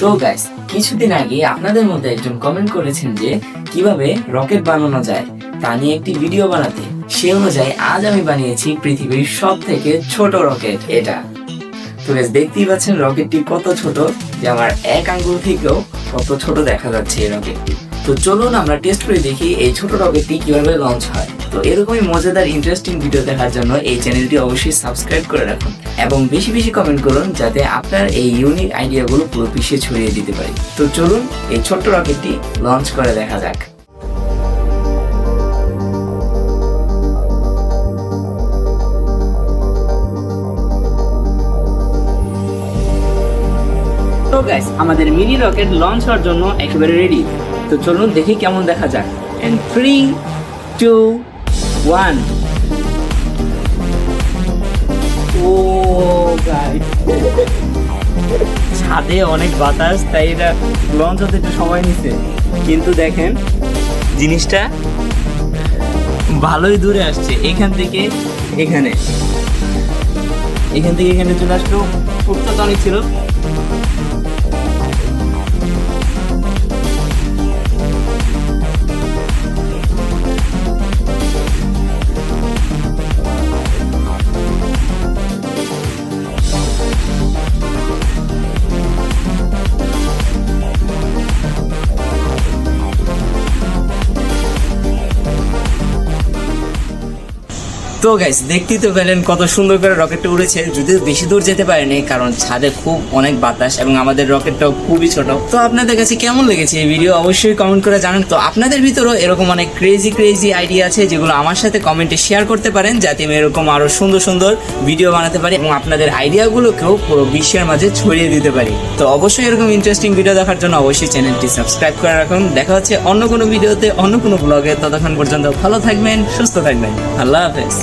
তো গাইস কিছুদিন আগে আপনাদের মধ্যে একজন কমেন্ট করেছেন যে, কীভাবে রকেট বানানো যায়, তা নিয়ে একটি ভিডিও বানাতে। সে অনুযায়ী আজ আমি বানিয়েছি পৃথিবীর সব থেকে ছোট রকেট এটা। তো গাইস দেখতেই পাচ্ছেন রকেটটি কত ছোট, যে আমার এক আঙ্গুল থেকেও কত ছোট দেখা যাচ্ছে এই রকেটটি তো চলুন আমরা টেস্ট করে দেখি এই ছোট রকেটটি কীভাবে লঞ্চ হয়। তো এরকমই মজাদার ইন্টারেস্টিং ভিডিও দেখার জন্য এই চ্যানেলটি অবশ্যই সাবস্ক্রাইব করে রাখুন এবং বেশি বেশি কমেন্ট করুন যাতে আপনার এই ইউনিক আইডিয়াগুলো পুরো বিশ্বে ছড়িয়ে দিতে পারি। তো চলুন এই ছোট্ট রকেটটি লঞ্চ করে দেখা যাক। আমাদের মিনি রকেট লঞ্চ হওয়ার জন্য একেবারে রেডি তো চলুন দেখি কেমন দেখা যাক। এন্ড থ্রি টু ওয়ান ও ছাদে অনেক বাতাস, তাই এটা লঞ্চ হতে একটু সময় নিছে কিন্তু দেখেন, জিনিসটা ভালোই দূরে আসছে। এখান থেকে এখানে। এখান থেকে এখানে চলে আসলো। উচ্চতা অনেক ছিল। তো গাইস দেখতেই তো পেলেন কত সুন্দর করে রকেটটা উড়েছে। যদিও বেশি দূর যেতে পারেনি, কারণ ছাদে খুব অনেক বাতাস এবং আমাদের রকেটটাও খুবই ছোট। তো আপনাদের কাছে কেমন লেগেছে এই ভিডিও অবশ্যই কমেন্ট করে জানান। তো আপনাদের ভিতরেও এরকম অনেক ক্রেজি ক্রেজি আইডিয়া আছে, যেগুলো আমার সাথে কমেন্টে শেয়ার করতে পারেন, যাতে আমি এরকম আরও সুন্দর সুন্দর ভিডিও বানাতে পারি এবং আপনাদের আইডিয়াগুলোকেও পুরো বিশ্বের মাঝে ছড়িয়ে দিতে পারি। তো অবশ্যই এরকম ইন্টারেস্টিং ভিডিও দেখার জন্য অবশ্যই চ্যানেলটি সাবস্ক্রাইব করে রাখুন। দেখা হচ্ছে অন্য কোনো ভিডিওতে অন্য কোনো ব্লগে ততক্ষণ পর্যন্ত ভালো থাকবেন, সুস্থ থাকবেন। আল্লাহ হাফেজ।